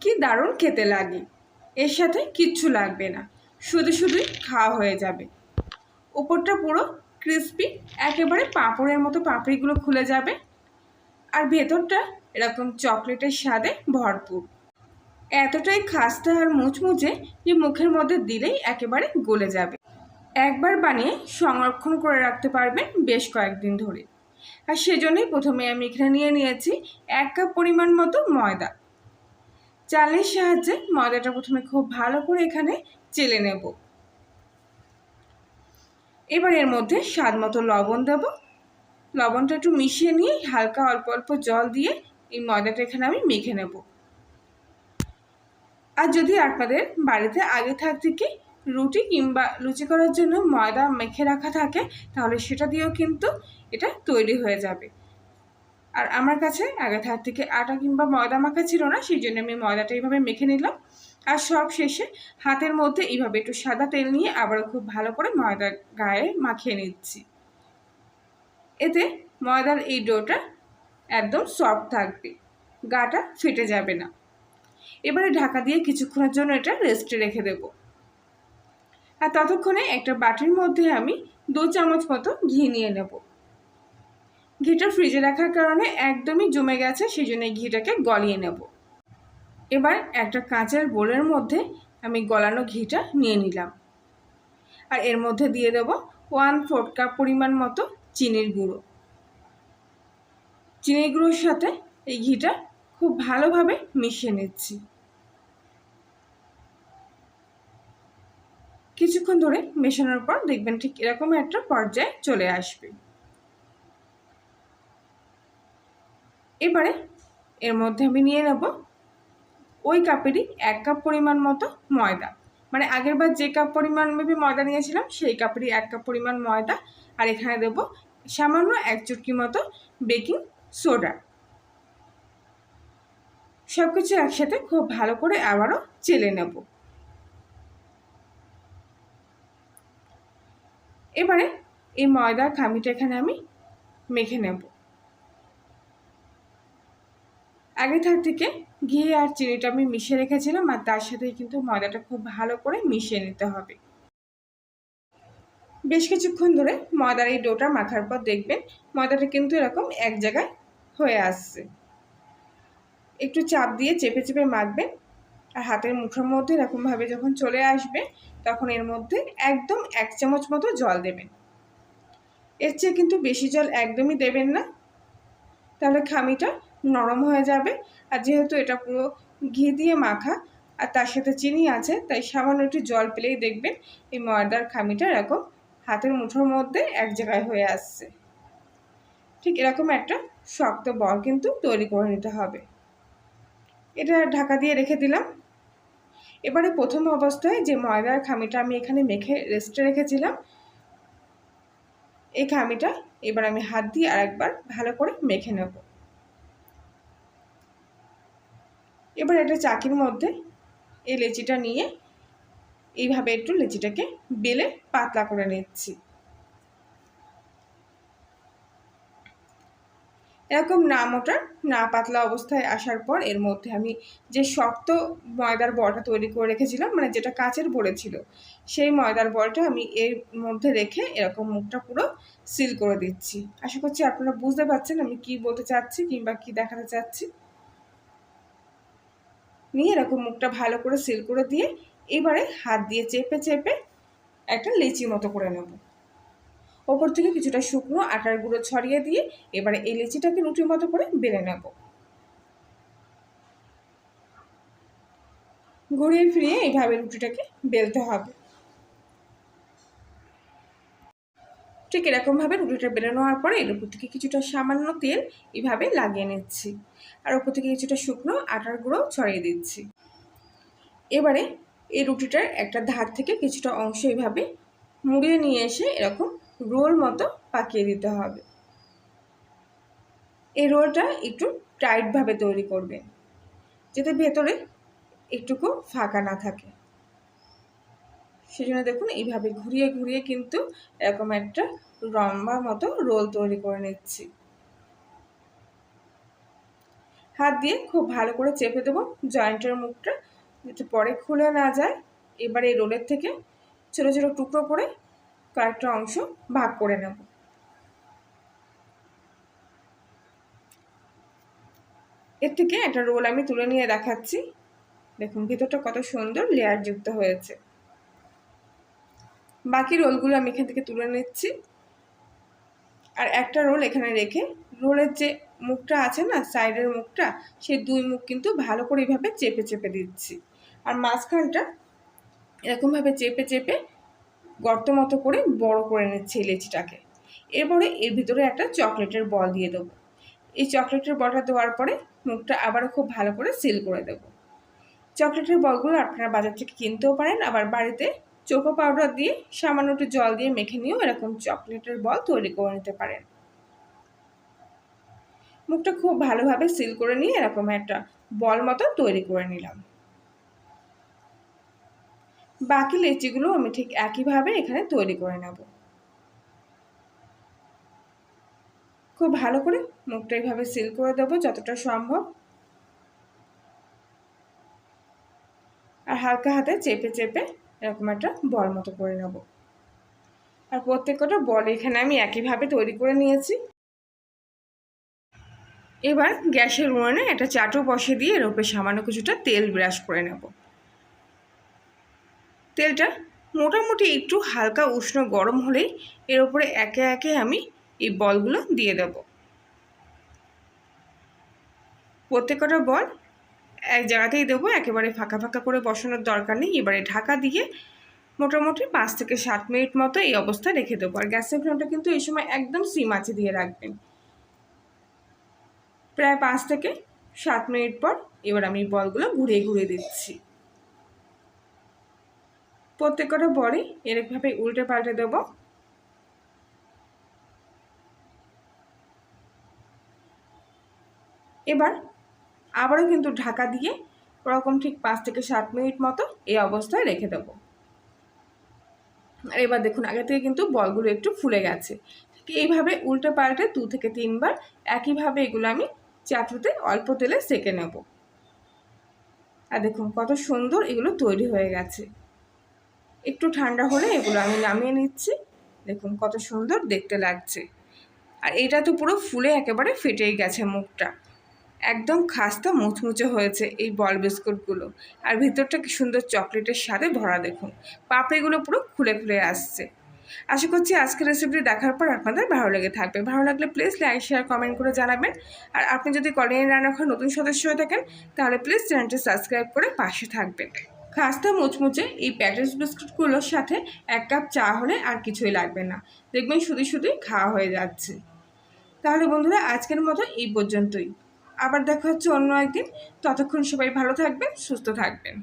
কি দারুণ খেতে লাগে। এর সাথে কিচ্ছু লাগবে না। শুধু শুধুই খাওয়া হয়ে যাবে। উপরটা পুরো ক্রিস্পি একেবারে পাঁপড়ের মতো পাপড়িগুলো খুলে যাবে। আর ভেতরটা এরকম চকলেটের স্বাদে ভরপুর। এতটাই খাস্তা আর মুচমুচে যে মুখের মধ্যে দিলেই একেবারে গলে যাবে। একবার বানিয়ে সংরক্ষণ করে রাখতে পারবেন বেশ কয়েকদিন ধরে। আর সেজন্যই প্রথমে আমি এখানে নিয়ে নিয়েছি এক কাপ পরিমাণ মতো ময়দা। চালের সাহায্যে ময়দাটা প্রথমে খুব ভালো করে এখানে চেলে নেব। এবার এর মধ্যে স্বাদ মতো লবণ দেব। লবণটা একটু মিশিয়ে নিয়ে হালকা অল্প অল্প জল দিয়ে এই ময়দাটা এখানে আমি মেখে নেব। আর যদি আপনাদের বাড়িতে আগে থাকতে কি রুটি কিংবা লুচি করার জন্য ময়দা মেখে রাখা থাকে, তাহলে সেটা দিয়েও কিন্তু এটা তৈরি হয়ে যাবে। আর আমার কাছে আগে থাক থেকে আটা কিংবা ময়দা মাখা ছিল না, সেই জন্য আমি ময়দাটা এইভাবে মেখে নিলাম। আর সব শেষে হাতের মধ্যে এইভাবে একটু সাদা তেল নিয়ে আবারও খুব ভালো করে ময়দার গায়ে মাখিয়ে নিচ্ছি। এতে ময়দার এই ডোটা একদম সফট থাকবে, গাটা ফেটে যাবে না। এবারে ঢাকা দিয়ে কিছুক্ষণের জন্য এটা রেস্টে রেখে দেব। আর ততক্ষণে একটা বাটির মধ্যে আমি দু চামচ মতো ঘি নিয়ে নেব। ঘিটা ফ্রিজে রাখার কারণে একদমই জমে গেছে সেই জন্য ঘিটাকে গলিয়ে নেব। এবার একটা কাঁচের বোলের মধ্যে আমি গলানো ঘিটা নিয়ে নিলাম। আর এর মধ্যে দিয়ে দেব ওয়ান ফোর্থ কাপ পরিমাণ মতো চিনির গুঁড়ো। চিনির গুঁড়োর সাথে এই ঘিটা খুব ভালোভাবে মিশিয়ে নিচ্ছি। কিছুক্ষণ ধরে মেশানোর পর দেখবেন ঠিক এরকম একটা পর্যায়ে চলে আসবে। এবারে এর মধ্যে আমি নিয়ে নেব ওই কাপেরই এক কাপ পরিমাণ মতো ময়দা। মানে আগেরবার যে কাপ পরিমাণ মেবি ময়দা নিয়েছিলাম, সেই কাপেরই এক কাপ পরিমাণ ময়দা। আর এখানে দেব সামান্য এক চুটকি মতো বেকিং সোডা। সব কিছু একসাথে খুব ভালো করে আবারও চেলে নেব। এবারে এই ময়দার খামিটা এখানে আমি মেখে নেব। আগে থাক থেকে ঘি আর চিনিটা আমি মিশিয়ে রেখেছিলাম আর তার সাথে কিন্তু ময়দাটা খুব ভালো করে মিশিয়ে নিতে হবে। বেশ কিছুক্ষণ ধরে ময়দার এই ডোটা মাখার পর দেখবেন ময়দাটা কিন্তু এরকম এক জায়গায় হয়ে আসছে। একটু চাপ দিয়ে চেপে চেপে মাখবেন আর হাতের মুখের মধ্যে এরকমভাবে যখন চলে আসবে তখন এর মধ্যে একদম এক চামচ মতো জল দেবেন। এর চেয়ে কিন্তু বেশি জল একদমই দেবেন না। তাহলে খামিটা নরম হয়ে যাবে। আর যেহেতু এটা পুরো ঘি দিয়ে মাখা, আর তার সাথে চিনি আছে, তাই সামান্য একটু জল পেলেই দেখবেন এই ময়দার খামিটা এরকম হাতের মুঠোর মধ্যে এক জায়গায় হয়ে আসছে। ঠিক এরকম একটা শক্ত বল কিন্তু তৈরি করে নিতে হবে। এটা ঢাকা দিয়ে রেখে দিলাম। এবারে প্রথম অবস্থায় যে ময়দার খামিটা আমি এখানে মেখে রেস্টে রেখেছিলাম, এই খামিটা এবার আমি হাত দিয়ে আরেকবার ভালো করে মেখে নেব। এবার একটা চাকির মধ্যে এই লেচিটা নিয়ে এইভাবে একটু লেচিটাকে বেলে পাতলা করে নিচ্ছি। এরকম না মোটা না পাতলা অবস্থায় আসার পর এর মধ্যে আমি যে শক্ত ময়দার বলটা তৈরি করে রেখেছিলাম মানে যেটা কাচের পড়েছিল সেই ময়দার বলটা আমি এর মধ্যে রেখে এরকম মুখটা পুরো সিল করে দিচ্ছি। আশা করছি আপনারা বুঝতে পারছেন আমি কি বলতে চাচ্ছি কিংবা কি দেখাতে চাচ্ছি। নিয়ে এরকম মুখটা ভালো করে সিল করে দিয়ে এবারে হাত দিয়ে চেপে চেপে একটা লিচি মতো করে নেব। ওপর থেকে কিছুটা শুকনো আটার গুঁড়ো ছড়িয়ে দিয়ে এবারে এই লিচিটাকে রুটির মতো করে বেলে নেব। ঘুরিয়ে ফিরিয়ে এইভাবে রুটিটাকে বেলতে হবে। ঠিক এরকমভাবে রুটিটা বেলে নেওয়ার পরে এর উপর থেকে কিছুটা সামান্য তেল এইভাবে লাগিয়ে নিচ্ছি। আর উপর থেকে কিছুটা শুকনো আটার গুঁড়ো ছড়িয়ে দিচ্ছি। এবারে এই রুটিটার একটা ধার থেকে কিছুটা অংশ এইভাবে মুড়িয়ে নিয়ে এসে এরকম রোল মতো পাকিয়ে দিতে হবে। এই রোলটা একটু টাইটভাবে তৈরি করবেন, যাতে ভেতরে একটুকু ফাঁকা না থাকে। সেজন্য দেখুন, এইভাবে ঘুরিয়ে ঘুরিয়ে কিন্তু এরকম একটা লম্বা মতো রোল তৈরি করে নিচ্ছি। হাত দিয়ে খুব ভালো করে চেপে দেবো জয়েন্টের মুখটা, যাতে পরে খুলে না যায়। এবার এই রোলের থেকে ছোটো ছোটো টুকরো করে কয়েকটা অংশ ভাগ করে নেব। এর থেকে একটা রোল আমি তুলে নিয়ে দেখাচ্ছি। দেখুন, ভেতরটা কত সুন্দর লেয়ার যুক্ত হয়েছে। বাকি রোলগুলো আমি এখান থেকে তুলে নিচ্ছি। আর একটা রোল এখানে রেখে, রোলের যে মুখটা আছে না, সাইডের মুখটা সেই দুই মুখ কিন্তু ভালো করে এইভাবে চেপে চেপে দিচ্ছি। আর মাঝখানটা এরকমভাবে চেপে চেপে গর্ত মতো করে বড় করে নিচ্ছি লেচিটাকে এরপরে এর ভিতরে একটা চকলেটের বল দিয়ে দেবো। এই চকলেটের বলটা দেওয়ার পরে মুখটা আবারও খুব ভালো করে সিল করে দেব। চকলেটের বলগুলো আপনারা বাজার থেকে কিনতেও পারেন, আবার বাড়িতে চোকো পাউডার দিয়ে সামান্য একটু জল দিয়ে মেখে নিয়েও এরকম চকলেটের বল তৈরি করে নিতে পারেন। মুখটা খুব ভালোভাবে সিল করে নিয়ে এরকম একটা বল মতো তৈরি করে নিলাম। বাকি লেচিগুলো আমি ঠিক একইভাবে এখানে তৈরি করে নেব। খুব ভালো করে মুখটা এইভাবে সিল করে দেবো যতটা সম্ভব। আর হালকা হাতে চেপে চেপে এরকম একটা বল মতো করে নেব। আর প্রত্যেকটা বল এখানে আমি একইভাবে তৈরি করে নিয়েছি। এবার গ্যাসের উনুনে একটা চাটু বসে দিয়ে এর উপরে সামান্য কিছুটা তেল ব্রাশ করে নেব। তেলটা মোটামুটি একটু হালকা উষ্ণ গরম হলেই এর উপরে একে একে আমি এই বলগুলো দিয়ে দেব। প্রত্যেকটা বল এক জায়গাতেই দেবো, একেবারে ফাঁকা ফাঁকা করে বসানোর দরকার নেই। এবারে ঢাকা দিয়ে মোটামুটি পাঁচ থেকে সাত মিনিট মতো এই অবস্থায় রেখে দেবো। আর গ্যাসের ফ্লেমটা কিন্তু এই সময় একদম সিম আছে দিয়ে রাখবেন। প্রায় পাঁচ থেকে সাত মিনিট পর এবার আমি বলগুলো ঘুরিয়ে ঘুরিয়ে দিচ্ছি। প্রত্যেকটা বলই এরকমভাবে উল্টে পাল্টে দেব। এবার আবারও কিন্তু ঢাকা দিয়ে ওরকম ঠিক পাঁচ থেকে সাত মিনিট মতো এই অবস্থায় রেখে দেবো। আর এবার দেখুন, আগে থেকে কিন্তু বলগুলো একটু ফুলে গেছে। এইভাবে উল্টে পাল্টে দু থেকে তিনবার একইভাবে এগুলো আমি চাটুতে অল্প তেলে সেকে নেব। আর দেখুন, কত সুন্দর এগুলো তৈরি হয়ে গেছে। একটু ঠান্ডা হলে এগুলো আমি নামিয়ে নিচ্ছি। দেখুন, কত সুন্দর দেখতে লাগছে। আর এটা তো পুরো ফুলে একেবারে ফেটেই গেছে মুখটা। একদম খাস্তা মুচমুচে হয়েছে এই বল বিস্কুটগুলো। আর ভিতরটা কি সুন্দর চকলেটের স্বাদে ভরা দেখুন। পাপড়িগুলো পুরো খুলে খুলে আসছে। আশা করছি আজকের রেসিপিটি দেখার পর আপনাদের ভালো লেগে থাকবে। ভালো লাগলে প্লিজ লাইক শেয়ার কমেন্ট করে জানাবেন। আর আপনি যদি কলিয়ান রান্নাঘর নতুন সদস্য হয়ে থাকেন, তাহলে প্লিজ চ্যানেলটি সাবস্ক্রাইব করে পাশে থাকবেন। খাস্তা মুচমুচে এই প্যাটেস বিস্কুটগুলোর সাথে এক কাপ চা হলে আর কিছুই লাগবে না। দেখবেন শুধু শুধুই খাওয়া হয়ে যাচ্ছে। তাহলে বন্ধুরা, আজকের মতো এই পর্যন্তই। আবার দেখা হচ্ছে অন্য একদিন। ততক্ষণ সবাই ভালো থাকবেন সুস্থ থাকবেন।